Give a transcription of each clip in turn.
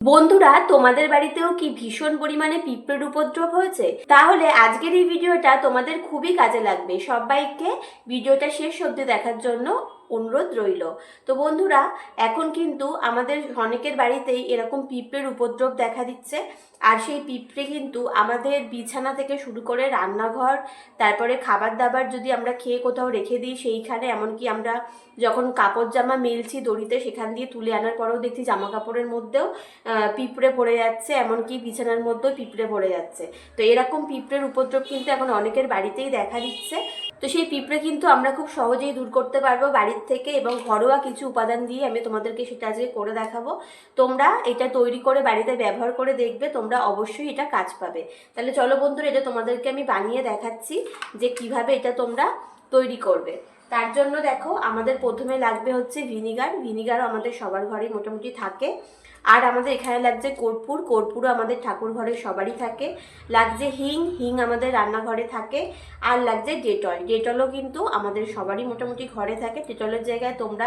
বন্ধুরা, তোমাদের বাড়িতেও কি ভীষণ পরিমাণে পিঁপড়ের উপদ্রব হয়েছে? তাহলে আজকের এই ভিডিওটা তোমাদের খুবই কাজে লাগবে। সবাইকে ভিডিওটা শেষ অবধি দেখার জন্য অনুরোধ রইল। তো বন্ধুরা, এখন কিন্তু আমাদের অনেকের বাড়িতেই এরকম পিঁপড়ের উপদ্রব দেখা দিচ্ছে। আর সেই পিঁপড়ে কিন্তু আমাদের বিছানা থেকে শুরু করে রান্নাঘর, তারপরে খাবার দাবার যদি আমরা খেয়ে কোথাও রেখে দিই, সেইখানে এমনকি আমরা যখন কাপড় জামা মেলছি দড়িতে, সেখান দিয়ে তুলে আনার পরেও দেখছি জামা কাপড়ের মধ্যেও পিঁপড়ে পড়ে যাচ্ছে, এমনকি বিছানার মধ্যেও পিঁপড়ে পড়ে যাচ্ছে। তো এরকম পিঁপড়ের উপদ্রব কিন্তু এখন অনেকের বাড়িতেই দেখা দিচ্ছে। তো সেই পিঁপড়ে কিন্তু আমরা খুব সহজেই দূর করতে পারব বাড়ির থেকে এবং ঘরোয়া কিছু উপাদান দিয়ে আমি তোমাদেরকে সেটা আজকে করে দেখাবো। তোমরা এটা তৈরি করে বাড়িতে ব্যবহার করে দেখবে, তোমরা অবশ্যই এটা কাজ পাবে। তাহলে চলো বন্ধুরা, এটা তোমাদেরকে আমি বানিয়ে দেখাচ্ছি যে কীভাবে এটা তোমরা তৈরি করবে। তার জন্য দেখো আমাদের প্রথমে লাগবে হচ্ছে ভিনিগার। ভিনিগারও আমাদের সবার ঘরে মোটামুটি থাকে। আর আমাদের এখানে লাগছে কর্পূর। কর্পূরও আমাদের ঠাকুর ঘরে সবারই থাকে। লাগছে হিং। হিং আমাদের রান্নাঘরে থাকে। আর লাগছে ডেটল। ডেটলও কিন্তু আমাদের সবারই মোটামুটি ঘরে থাকে। ডেটলের জায়গায় তোমরা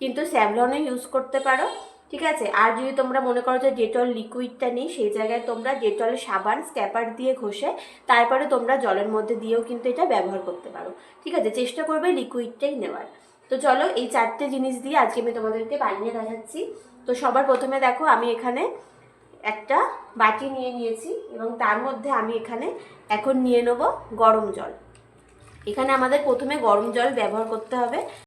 কিন্তু স্যাভলনও ইউজ করতে পারো। ঠিক আছে? আর যদি তোমরা মনে করো যে ডেটল লিকুইডটা নেই, সেই জায়গায় তোমরা ডেটল সাবান, স্ক্যাপার দিয়ে ঘষে তারপরে তোমরা জলের মধ্যে দিয়েও কিন্তু এটা ব্যবহার করতে পারো। ঠিক আছে? চেষ্টা করবে লিকুইডটাই নেওয়ার। তো চলো, এই চারটে জিনিস দিয়ে আজকে আমি তোমাদেরকে বানিয়ে দেখাচ্ছি। তো সবার প্রথমে দেখো, আমি এখানে একটা বাটি নিয়ে নিয়েছি এবং তার মধ্যে আমি এখানে এখন নিয়ে নেব গরম জল। এখানে আমাদের প্রথমে গরম জল ব্যবহার করতে হবে।